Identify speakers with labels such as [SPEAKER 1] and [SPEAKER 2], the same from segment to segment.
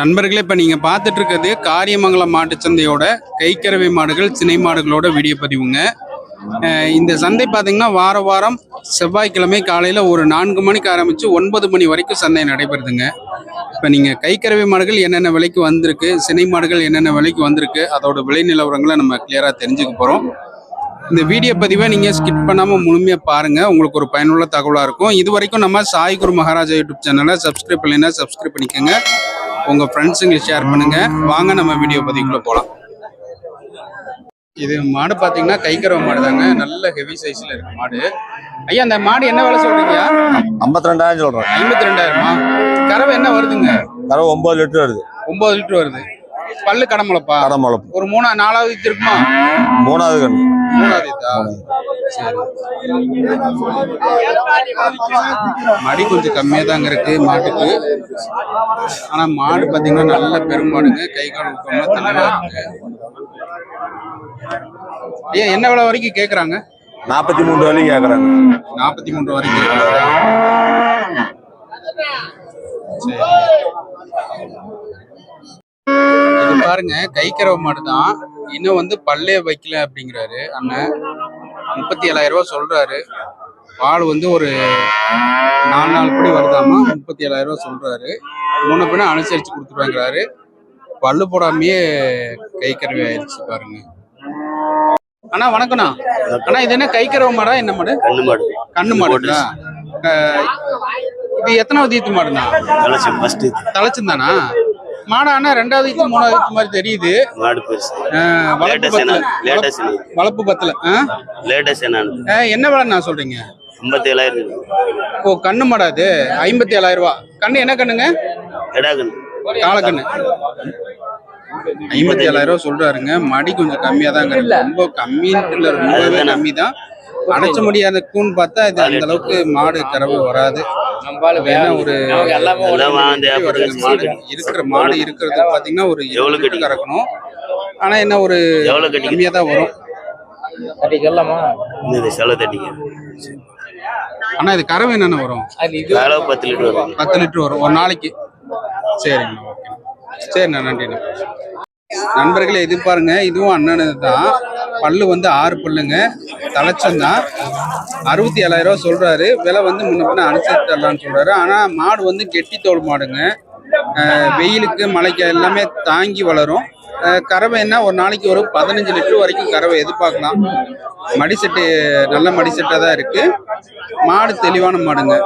[SPEAKER 1] நண்பர்களே இப்போ நீங்கள் பார்த்துட்டு இருக்கிறது காரியமங்கலம் மாட்டுச்சந்தையோட கைக்கறவை மாடுகள் சினை மாடுகளோட வீடியோ பதிவுங்க. இந்த சந்தை பார்த்தீங்கன்னா வார வாரம் செவ்வாய்க்கிழமை காலையில் ஒரு நான்கு மணிக்கு ஆரம்பித்து ஒன்பது மணி வரைக்கும் சந்தை நடைபெறுதுங்க. இப்போ நீங்கள் கைக்கறவை மாடுகள் என்னென்ன விலைக்கு வந்திருக்கு சினை மாடுகள் என்னென்ன விலைக்கு வந்திருக்கு அதோட விலை நிலவரங்களை நம்ம கிளியராக தெரிஞ்சுக்க போகிறோம் இந்த வீடியோ பதிவை நீங்கள் ஸ்கிப் பண்ணாமல் முழுமையாக பாருங்கள் உங்களுக்கு ஒரு பயனுள்ள தகவலாக இருக்கும். இது வரைக்கும் நம்ம சாய் குரு மகாராஜா யூடியூப் சேனலை சப்ஸ்கிரைப் பண்ணினா சப்ஸ்கிரைப் பண்ணிக்கோங்க. உங்கள் ஃப்ரெண்ட்ஸுங்களுக்கு ஷேர் பண்ணுங்கள் வாங்க நம்ம வீடியோ பதிவுக்குள்ளே போகலாம் இது மாடு பார்த்தீங்கன்னா கைக்கறவை மாடு தாங்க நல்ல ஹெவி சைஸில் இருக்கு மாடு. ஐயா அந்த மாடு என்ன விலை சொல்றீங்க
[SPEAKER 2] ஐம்பத்தி ரெண்டாயிரம் சொல்றேன்.
[SPEAKER 1] ஐம்பத்தி ரெண்டாயிரமா கறவை என்ன வருதுங்க?
[SPEAKER 2] கறவை ஒன்பது லிட்டர் வருது.
[SPEAKER 1] ஒன்பது லிட்டர் வருது. பல்லு கடமலப்பா
[SPEAKER 2] கடை முளப்பு.
[SPEAKER 1] ஒரு மூணா நாலாவது இருக்குமா
[SPEAKER 2] மூணாவது கண்ணு
[SPEAKER 1] மூணாவது ஈத்தா சரி. மடி கொஞ்சம் கம்மியாக தாங்க இருக்கு மாட்டுக்கு. ஆனா மாடு பார்த்தீங்கன்னா நல்ல பெருமாடுங்க கை கால் ஊக்கம்லாம் தெளிவா இருக்கு. ஐயா என்ன விலை வரைக்கும் கேக்குறாங்க?
[SPEAKER 2] நாற்பத்தி மூணு வரைக்கும் கேட்கறாங்க
[SPEAKER 1] நாற்பத்தி மூன்று வரைக்கும் கேக்குறாங்க. சரி. பாருங்க கைக்கறவை மாடு தான் இன்னும் வந்து பல்லே வைக்கல அப்படிங்கிறாரு அண்ணன். முப்பத்தி ஏழாயிரம் ரூபாய் சொல்றாரு. பால் வந்து ஒரு நாலு நாள் படி வருதாமா? முப்பத்தி ஏழாயிரம் ரூபாய் சொல்றாரு. முன்ன பின்ன அனுசரிச்சு கொடுத்துருவாங்கிறாரு. பல்லு போடாமையே கைக்கறவை ஆயிடுச்சு பாருங்க. அண்ணா வணக்கம்ண்ணா. அண்ணா இது என்ன கைக்கறவை மாடா என்ன மாடு?
[SPEAKER 3] கண்ணு மாடு.
[SPEAKER 1] கண்ணு மாடுங்களா? இது எத்தனாவது ஈத்து மாடுண்ணா? தலைச்சுந்தானா? மாடா அண்ணா ரெண்டாவது ஈத்து மூணாவது ஈத்து மாதிரி தெரியுது.
[SPEAKER 3] மாடு பெருசு. லேட்டஸ்ட்
[SPEAKER 1] பத்தல.
[SPEAKER 3] என்ன லேட்டஸ்ட்
[SPEAKER 1] வளர்ப்பு பத்தல?
[SPEAKER 3] லேட்டஸ்ட் என்னன்னு
[SPEAKER 1] அஹ், என்ன விலை நான் சொல்றீங்க?
[SPEAKER 3] ஐம்பத்தி ஏழாயிரம்
[SPEAKER 1] ஓ கண்ணு மாடா அது? ஐம்பத்தி ஏழாயிரம் ரூபா. கண்ணு என்ன கண்ணுங்க?
[SPEAKER 3] எடா கண்ணு.
[SPEAKER 1] ஐம்பத்தி ஏழாயிரம் ரூபா சொல்றாருங்க. மடி கொஞ்சம் கம்மியா இருக்கு. ரொம்ப கம்மின்னு இல்ல ரொம்பவே கம்மி தான். அடைச்ச முடியாத கூன்னு பார்த்தா இது அந்த அளவுக்கு மாடு கறவை வராது. ஒரு இருக்கிற மாடு இருக்கிறது பாத்தீங்கன்னா ஒரு
[SPEAKER 3] எவ்வளவு
[SPEAKER 1] கட்டி கறக்கணும் ஆனா என்ன ஒரு
[SPEAKER 3] எவ்வளவு கட்டி
[SPEAKER 1] கம்மியா தான் வரும்.
[SPEAKER 3] இந்த செலவு தட்டிங்க.
[SPEAKER 1] ஆனா இது கறவை என்னென்ன வரும்?
[SPEAKER 3] பத்து லிட்டர் வரும்.
[SPEAKER 1] பத்து லிட்டர் வரும். ஒரு நாளைக்கு. சரிங்க ஓகே சரிண்ணா நன்றிண்ணா. நண்பர்களே இது பாருங்க. இதுவும் அண்ணனது தான் பல்லு வந்து ஆறு பல்லுங்க. தலைச்சந்தான் அறுபத்தி ஏழாயிரம் ரூபா சொல்றாரு. விலை வந்து முன்ன பின்ன அனுசரித்து சொல்றாரு. ஆனா மாடு வந்து கெட்டி தோல் மாடுங்க. வெயிலுக்கு மழைக்கு எல்லாமே தாங்கி வளரும். கறவைன்னா கறவை என்ன? ஒரு நாளைக்கு ஒரு பதினஞ்சு லிட்டர் வரைக்கும் கறவை எதிர்பார்க்கலாம். மடிசெட்டு நல்ல மடிசெட்டாக தான் இருக்கு. மாடு தெளிவான மாடுங்க.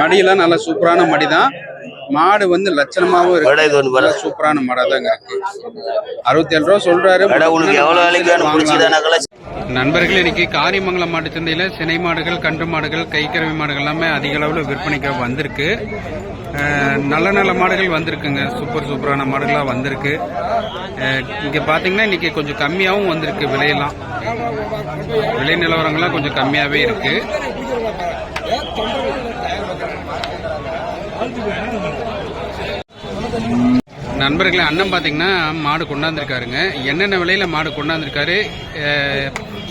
[SPEAKER 1] மடியெல்லாம் நல்ல சூப்பரான மடி தான் மாடு வந்து லட்சணமாவும் இருக்கு. சூப்பரான மாடா தாங்க இருக்கு அறுபத்தி ஏழு ரூபா சொல்றாரு. நண்பர்கள் இன்னைக்கு காரியமங்கலம் மாட்டுச் சந்தையில சினை மாடுகள் கன்று மாடுகள் கைக்கறவை மாடுகள் எல்லாமே அதிக அளவில் விற்பனைக்கு வந்திருக்கு. நல்ல நல்ல மாடுகள் வந்திருக்குங்க. சூப்பர் சூப்பரான மாடுகளாக வந்திருக்கு. இங்க பாத்தீங்கன்னா இன்னைக்கு கொஞ்சம் கம்மியாகவும் வந்திருக்கு விலையெல்லாம். விலை நிலவரங்கள்லாம் கொஞ்சம் கம்மியாவே இருக்கு. நண்பர்களே அண்ணன் பார்த்தீங்கன்னா மாடு கொண்டாந்துருக்காருங்க. என்னென்ன விலையில மாடு கொண்டாந்துருக்காரு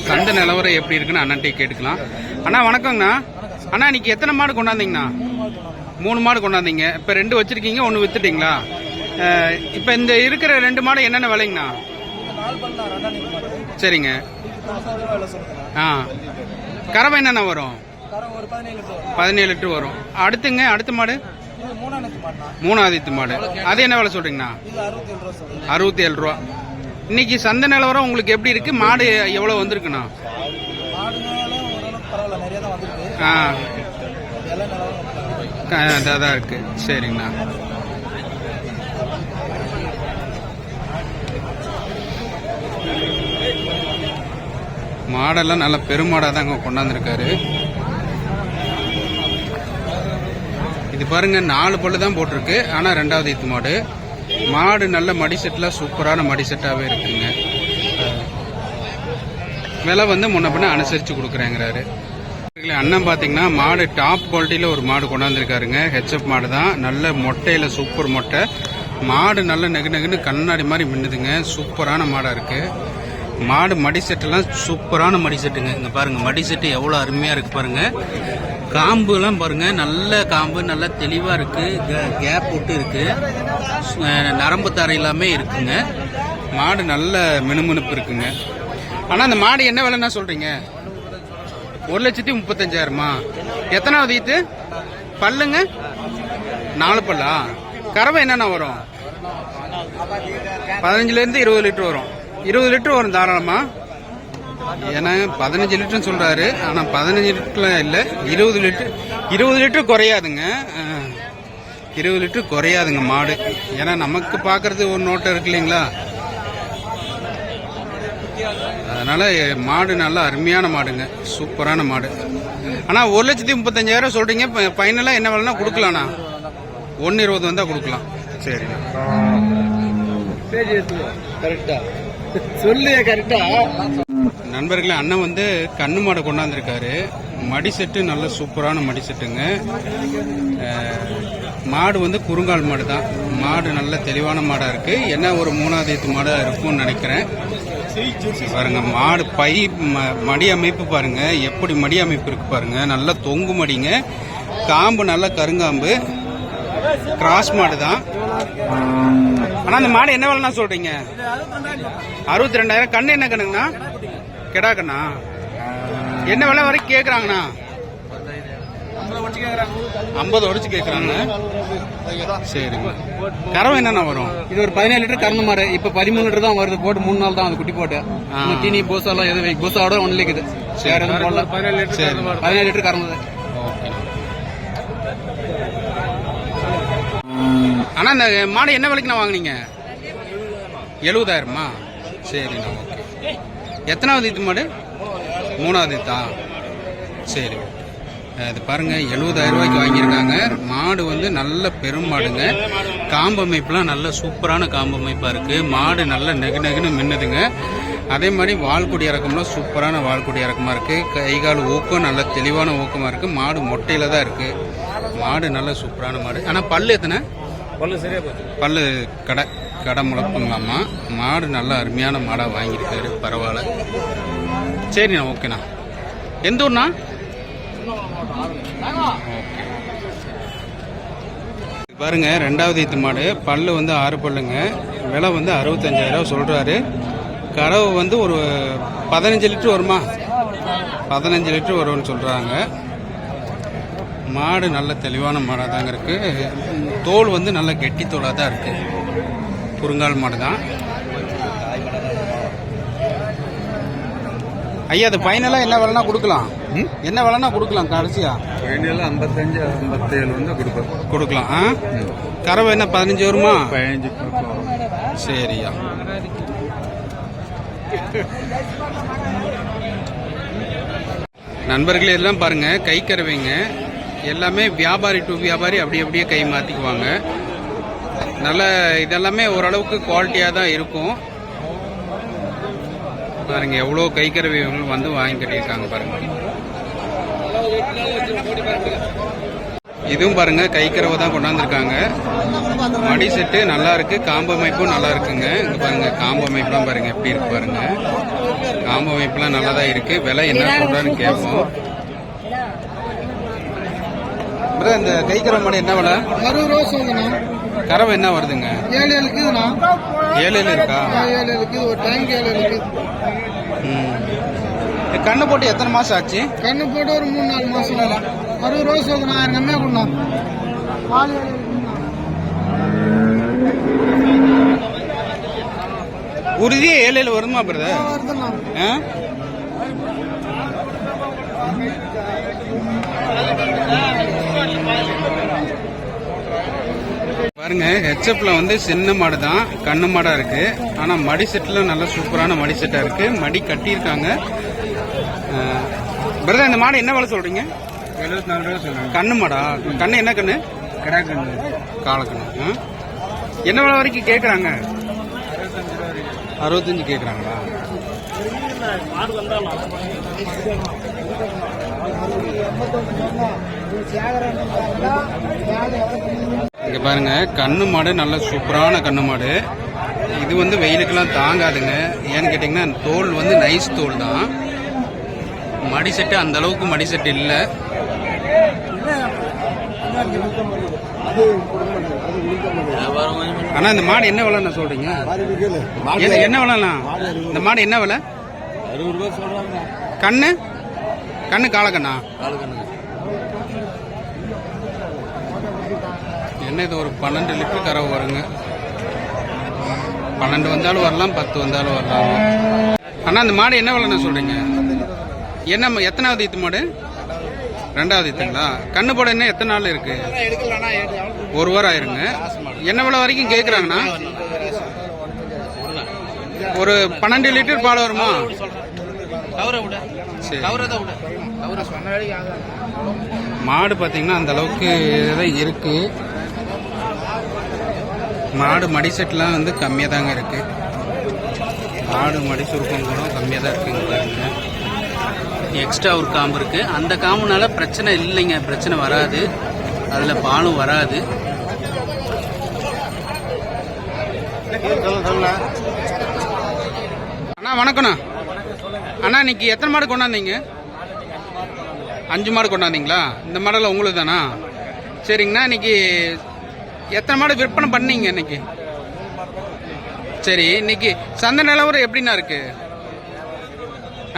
[SPEAKER 1] சந்தை நிலவரம் எப்படி இருக்குன்னு அண்ணன்ட்டே கேட்டுக்கலாம். அண்ணா வணக்கங்கண்ணா. அண்ணா இன்னைக்கு எத்தனை மாடு கொண்டாந்தீங்கண்ணா? மூணு மாடு கொண்டாந்தீங்க. இப்போ ரெண்டு வச்சிருக்கீங்க ஒன்று வித்துட்டீங்களா? அஹ், இப்போ இந்த இருக்கிற ரெண்டு மாடு என்னென்ன விலைங்கண்ணா? சரிங்க. ஆ. கறவை என்னென்ன வரும்? பதினேழு லிட்டர் வரும். அடுத்துங்க அடுத்த மாடு? மூணாவது மாடு. அது என்ன விலை சொல்றீங்கண்ணா? அறுபத்தி ஏழு ரூபா இன்னைக்கு சந்தை நிலவரம் உங்களுக்கு எப்படி இருக்கு? மாடு எவ்வளவு வந்திருக்குண்ணா? ஆ. அதான் இருக்கு. சரிங்கண்ணா. மாடெல்லாம் நல்ல பெருமாடாக தாங்க கொண்டாந்துருக்காரு. இது பாருங்க நாலு பல்லு தான் போட்டிருக்கு. ஆனால் ரெண்டாவது ஈத்து மாடு. மாடு நல்ல மடி செட்டெலாம் சூப்பரான மடி செட்டாகவே இருக்குங்க. விலை வந்து முன்ன பின்ன அனுசரித்து கொடுக்குறேங்கிறாரு. அண்ணன் பார்த்தீங்கன்னா மாடு டாப் குவாலிட்டியில் ஒரு மாடு கொண்டாந்துருக்காருங்க. ஹெச்எப் மாடு தான். நல்ல மொட்டையில் சூப்பர் மொட்டை. மாடு நல்ல நெகு நெகுன்னு கண்ணாடி மாதிரி மின்னுதுங்க. சூப்பரான மாடாக இருக்குது மாடு மடி செட்டெல்லாம் சூப்பரான மடி செட்டுங்க. இங்கே பாருங்க மடி செட்டு எவ்வளோ அருமையாக இருக்குது பாருங்கள் காம்புலாம் பாருங்க நல்ல காம்பு நல்ல தெளிவா இருக்கு. கே- கேப் விட்டு இருக்கு. நரம்பு தரை எல்லாமே இருக்குங்க. மாடு நல்ல மினுமினுப்பு இருக்குங்க. ஆனா அந்த மாடு என்ன விலைன்னா சொல்றீங்க? ஒரு லட்சத்தி முப்பத்தஞ்சாயிரமா? எத்தனாவது வீத்து பல்லுங்க? நாலு பல்லா? கறவை என்னென்ன வரும்? பதினஞ்சுல இருந்து இருபது லிட்டர் வரும். இருபது லிட்டர் வரும் தாராளமா? ஏன்னா பதினஞ்சு லிட்டர்னு சொல்றாரு. ஆனா பதினஞ்சு லிட்டர்லாம் இல்லை இருபது லிட்டர் இருபது லிட்டர் குறையாதுங்க. இருபது லிட்டர் குறையாதுங்க மாடு. ஏன்னா நமக்கு பார்க்கறது ஒரு நோட்டம் இருக்கு இல்லைங்களா? அதனால மாடு நல்லா அருமையான மாடுங்க. சூப்பரான மாடு. ஆனா ஒரு லட்சத்தி முப்பத்தஞ்சாயிரம் சொல்றீங்க. ஃபைனலாக என்ன வேலைன்னா கொடுக்கலாண்ணா ஒன்னு இருபது வந்தா கொடுக்கலாம். சரிண்ணா
[SPEAKER 4] கரெக்டா. சொல்லுங்க கரெக்டா.
[SPEAKER 1] நண்பர்களே அண்ணன் வந்து கண்ணு மாடை கொண்டாந்துருக்காரு. மடி செட்டு நல்ல சூப்பரான மடி செட்டுங்க. மாடு வந்து குறுங்கால் மாடு தான். மாடு நல்ல தெளிவான மாடாக இருக்கு. என்ன ஒரு மூணாவது ஈத்து மாடாக இருக்கும்னு நினைக்கிறேன். பாருங்க மாடு பை மடி அமைப்பு பாருங்க. எப்படி மடி அமைப்பு இருக்கு பாருங்க. நல்லா தொங்கு மடிங்க. காம்பு நல்ல கருங்காம்பு. கிராஸ் மாடு தான். ஆனால் அந்த மாடு என்ன வேலைன்னா சொல்றீங்க? அறுபத்தி ரெண்டாயிரம். கண்ணு என்ன கண்ணுங்கண்ணா? கெடா கண்ணா என்ன விலை வரைக்கும் கேக்குறாங்கண்ணா? ஐம்பது உடச்சு கேக்குறாங்க சரிங்க. கறவை என்னண்ணா வரும்?
[SPEAKER 4] இது ஒரு பதினேழு லிட்டர் கறந்த மாடு. இப்ப பதிமூணு லிட்டர் தான் வருது. போட்டு மூணு நாள் தான் அது குட்டி போட்டு. தீனி பூசா எல்லாம் எதுவும் பூசாவோட ஒன்று இருக்குது வேற எதுவும் போடல.
[SPEAKER 1] சரி.
[SPEAKER 4] பதினேழு லிட்டர் கறந்தது.
[SPEAKER 1] அண்ணா இந்த மாடு என்ன விலைக்குண்ணா வாங்குனீங்க? எழுபதாயிரமா? சரிண்ணா ஓகே. எத்தனாவது இது மாடு? மூணாவது இதா? சரி. இது பாருங்க எழுபதாயிரம் ரூபாய்க்கு வாங்கியிருக்காங்க. மாடு வந்து நல்ல பெரும் மாடுங்க. காம்பு அமைப்புலாம் நல்ல சூப்பரான காம்பு அமைப்பா இருக்கு. மாடு நல்ல நெகு நெகுன்னு மின்னுதுங்க. அதே மாதிரி வால்குடி இறக்கம்லாம் சூப்பரான வால்குடி இறக்கமா இருக்கு. கை கால் ஊக்கம் நல்ல தெளிவான ஊக்கமா இருக்கு. மாடு மொட்டையில தான் இருக்கு. மாடு நல்ல சூப்பரான மாடு. ஆனா பல்லு எத்தனை?
[SPEAKER 4] பல்லு சரியா போச்சு.
[SPEAKER 1] பல்லு கடை. கடை முளப்புங்களாமா மாடு நல்ல அருமையான மாடாக வாங்கியிருக்காரு. பரவாயில்ல. சரிண்ணா ஓகேண்ணா. எந்த ஊர்ண்ணா? பாருங்க ரெண்டாவது ஈத்து மாடு. பல்லு வந்து ஆறு பல்லுங்க. விலை வந்து அறுபத்தஞ்சாயிரம் சொல்கிறாரு கடவு வந்து ஒரு பதினஞ்சு லிட்டர் வருமா? பதினஞ்சு லிட்டர் வரும்னு சொல்கிறாங்க மாடு நல்ல தெளிவான மாடாக தாங்க இருக்குது தோல் வந்து நல்ல கெட்டி தோலாக தான் இருக்குது குறுங்கால் மாடு தான். ஐயா அது ஃபைனலாக என்ன விலைனா கொடுக்கலாம். என்ன விலைனா கொடுக்கலாம் கடைசியா?
[SPEAKER 2] வேண்டியெல்லாம் ஐம்பத்தஞ்சு ஐம்பத்தேழு வந்து கொடுப்பேன்
[SPEAKER 1] கொடுக்கலாம் ஆ? கறவை என்ன பதினஞ்சு வருமா?
[SPEAKER 2] பதினஞ்சு
[SPEAKER 1] சரியா. நண்பர்களே எல்லாம் பாருங்க கை கறவைங்க எல்லாமே வியாபாரி டு வியாபாரி அப்படி அப்படியே கை மாத்திக்குவாங்க. நல்ல இதெல்லாமே ஓரளவுக்கு குவாலிட்டியாக தான் இருக்கும். பாருங்க எவ்வளோ கை கறவைகள் வந்து வாங்கி கட்டியிருக்காங்க பாருங்க. இதுவும் பாருங்க கை கறவை தான் கொண்டாந்துருக்காங்க. மடி செட்டு நல்லா இருக்கு காம்பு அமைப்பும் நல்லா இருக்குங்க. இங்க பாருங்க காம்பு அமைப்புலாம் பாருங்க எப்படி இருக்கு பாருங்க. காம்பு அமைப்புலாம் நல்லா தான் இருக்கு. விலை என்ன சொல்றான்னு கேட்போம். இந்த கை கறவை மாடு என்ன விலை?
[SPEAKER 4] அறுபது ரூபா சொல்லுங்கண்ணா
[SPEAKER 1] கறவை என்ன வருதுங்க?
[SPEAKER 4] ஏழு ஏழு இருக்குதுண்ணா
[SPEAKER 1] ஏழு ஏழு இருக்கா?
[SPEAKER 4] ஏழு ஏழு இருக்குது ஒரு டைம்க்கு ஏழு ஏழு இருக்குது
[SPEAKER 1] கண்ணு போட்டு எத்தனை மாசம் ஆச்சு?
[SPEAKER 4] கண்ணு போட்டு ஒரு மூணு நாலு மாசம் அறுபது ரூபா சொல்லுங்கண்ணா ஆயிரம் கம்மியாக கொடுண்ணா பால்.
[SPEAKER 1] உறுதியே ஏழு ஏழு வருமா பிரதர் ஆ? பாருங்க ஹெச்எப்ல வந்து சின்ன மாடு தான் கண்ணு மாடா இருக்கு. ஆனா மடி செட்ல நல்ல சூப்பரான மடி செட்டா இருக்கு. மடி கட்டியிருக்காங்க. பிரதர் இந்த மாடு என்ன வேலை சொல்றீங்க?
[SPEAKER 4] எழுபத்தி நாலு ரூபா சொல்லுங்க
[SPEAKER 1] கண்ணு மாடா? கண்ணு என்ன கண்ணு?
[SPEAKER 4] கிடாக்கண்ணு.
[SPEAKER 1] காலக்கண்ணு. ஆ? என்ன வேலை வரைக்கும் கேக்குறாங்க? அறுபத்தஞ்சு கேக்குறாங்களா? இங்க பாருங்க கண்ணு மாடு நல்ல சூப்பரான கண்ணு மாடு. இது வந்து வெயிலுக்கெல்லாம் தாங்காதுங்க. ஏன்னு கேட்டிங்கன்னா தோல் வந்து நைஸ் தோல் தான். மடி செட்டு அந்த அளவுக்கு மடி செட்டு இல்லை. அண்ணா இந்த மாடு என்ன விலைண்ணா சொல்றீங்க? என்ன என்ன விலைண்ணா? இந்த மாடு என்ன விலை? கண்ணு? கண்ணு காலக்கண்ணா. என்ன இது ஒரு பன்னெண்டு லிட்டர் கறவை வருங்க. பன்னெண்டு வந்தாலும் வரலாம் பத்து வந்தாலும் வரலாம். அண்ணா இந்த மாடு என்ன விலைண்ணா சொல்றீங்க? என்ன எத்தனாவது ஈத்து மாடு? ரெண்டாவது ஈத்துங்களா கண்ணு போட என்ன எத்தனை நாள் இருக்கு? ஒரு வாரம் ஆயிருங்க. என்ன விலை வரைக்கும் கேட்குறாங்கண்ணா ஒரு பன்னெண்டு லிட்டர் பால் வருமா? மாடு பார்த்தீங்கன்னா அந்த அளவுக்கு இருக்கு. மாடு மடி செட்லாம் வந்து கம்மியாக தாங்க இருக்கு. மாடு மடி சுருக்கம் கூட கம்மியாக தான் இருக்குங்க பாருங்க. எக்ஸ்ட்ரா ஒரு காம்பு இருக்குது அந்த காம்புனால பிரச்சனை இல்லைங்க. பிரச்சனை வராது. அதில் பாலும் வராது. அண்ணா வணக்கண்ணா அண்ணா இன்னைக்கு எத்தனை மாடு கொண்டாந்தீங்க? அஞ்சு மாடு கொண்டாந்தீங்களா? இந்த மாடலில் உங்களுக்கு தானா சரிங்கண்ணா இன்னைக்கு எத்தனை மாடு விற்பனை பண்ணீங்க இன்னைக்கு? சரி இன்னைக்கு சந்தை நிலவரம் எப்படிண்ணா இருக்கு?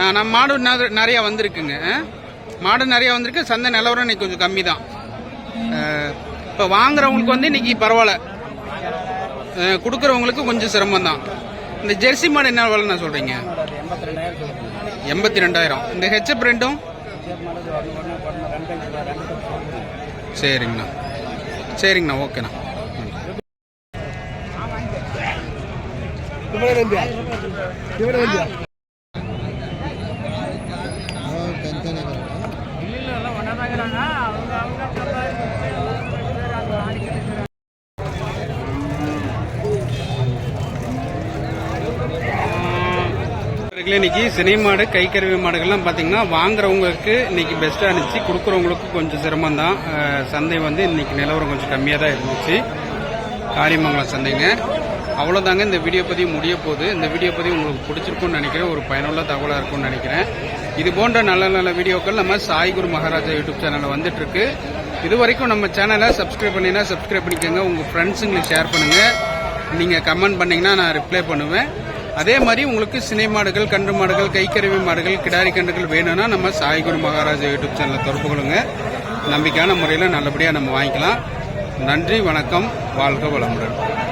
[SPEAKER 1] ஆ, நம்ம மாடு நிறையா வந்திருக்குங்க. மாடு நிறையா வந்திருக்கு சந்தை நிலவரம் இன்னைக்கு கொஞ்சம் கம்மி தான் இப்போ வாங்குறவங்களுக்கு வந்து இன்னைக்கு பரவாயில்ல. கொடுக்குறவங்களுக்கு கொஞ்சம் சிரமம் தான் இந்த ஜெர்சி மாடு என்ன விலைண்ணா சொல்றீங்க? எண்பத்தி ரெண்டாயிரம். இந்த ஹெச்எப் ரெண்டும்? சரிங்கண்ணா. சரிங்கண்ணா ஓகேண்ணா. இன்னைக்கு சினை மாடு கைக்கருவி மாடுகள்லாம் பார்த்தீங்கன்னா வாங்குறவங்களுக்கு இன்னைக்கு பெஸ்ட்டாக இருந்துச்சு. கொடுக்குறவங்களுக்கு கொஞ்சம் சிரமம் தான் சந்தை வந்து இன்னைக்கு நிலவரம் கொஞ்சம் கம்மியாக தான் இருந்துச்சு. காரியமங்கலம் சந்தைங்க. அவ்வளோதாங்க இந்த வீடியோ பதிவு முடிய போகுது. இந்த வீடியோ பதிவு உங்களுக்கு பிடிச்சிருக்கும்னு நினைக்கிறேன். ஒரு பயனுள்ள தகவலாக இருக்கும்னு நினைக்கிறேன். இது போன்ற நல்ல நல்ல வீடியோக்கள் நம்ம சாய்குரு மகாராஜா யூடியூப் சேனலில் வந்துட்டு இருக்கு. இது வரைக்கும் நம்ம சேனலை சப்ஸ்கிரைப் பண்ணினா சப்ஸ்கிரைப் பண்ணிக்கோங்க. உங்கள் ஃப்ரெண்ட்ஸுங்களுக்கு ஷேர் பண்ணுங்கள் நீங்கள் கமெண்ட் பண்ணிங்கன்னா நான் ரிப்ளை பண்ணுவேன். அதே மாதிரி உங்களுக்கு சினை மாடுகள் கன்று மாடுகள் கைக்கருவி மாடுகள் கிடாரி கன்றுகள் வேணும்னா நம்ம சாய்குரு மகாராஜா யூடியூப் சேனலை தொடர்பு கொள்ளுங்க. நம்பிக்கையான முறையில் நல்லபடியாக நம்ம வாங்கிக்கலாம். நன்றி வணக்கம். வாழ்க வளமுடன்.